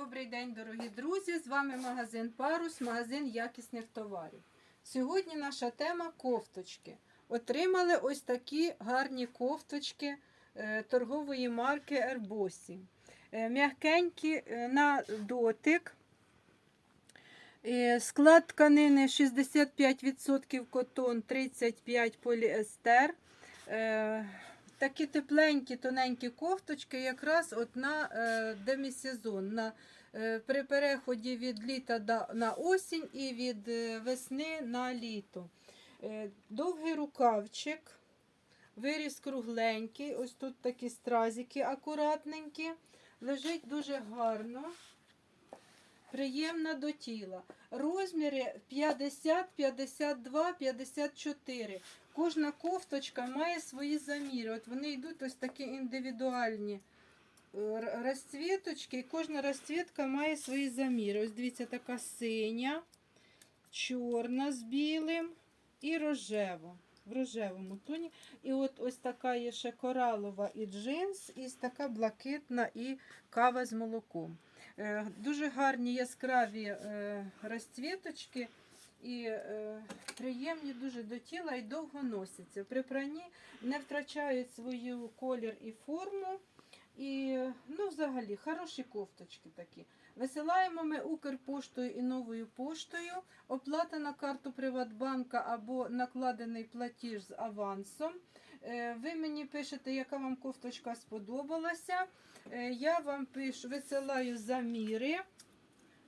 Добрий день, дорогі друзі! З вами магазин Парус, магазин якісних товарів. Сьогодні наша тема кофточки. Отримали ось такі гарні кофточки е, торгової марки Ербосі. Е, М'якенькі е, на дотик. Склад тканини 65% котон, 35% поліестер. Такі тепленькі, тоненькі кофточки, якраз от на е, демісезон, на, е, при переході від літа до, на осінь і від е, весни на літо. Е, довгий рукавчик, виріз кругленький, ось тут такі стразики акуратненькі, лежить дуже гарно, приємна до тіла. Розміри 50, 52, 54. Кожна кофточка має свої заміри. От вони йдуть ось такі індивідуальні е, розцвіточки, і кожна розцвітка має свої заміри. Ось дивіться, така синя, чорна з білим і рожева. В рожевому тоні. І от ось така є ще коралова і джинс, і така блакитна і кава з молоком. Е, Дуже гарні яскраві е, розцвіточки і е, приємні дуже до тіла і довго носяться. При пранні не втрачають свою колір і форму. І ну, взагалі хороші кофточки такі. Висилаємо ми Укрпоштою і новою поштою. Оплата на карту Приватбанка або накладений платіж з авансом. Е, Ви мені пишете, яка вам кофточка сподобалася. Е, Я вам пишу, висилаю заміри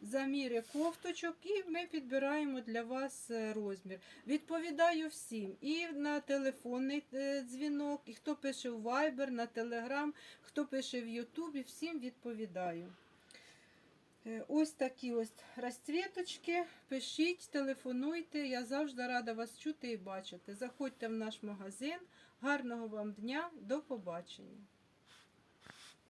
заміри кофточок, і ми підбираємо для вас е, розмір. Відповідаю всім і на телефонний е, дзвінок, і хто пише у Viber, на Telegram, хто пише в Ютубі, всім відповідаю. Е, Ось такі ось розцвіточки. Пишіть, телефонуйте. Я завжди рада вас чути і бачити. Заходьте в наш магазин. Гарного вам дня, до побачення.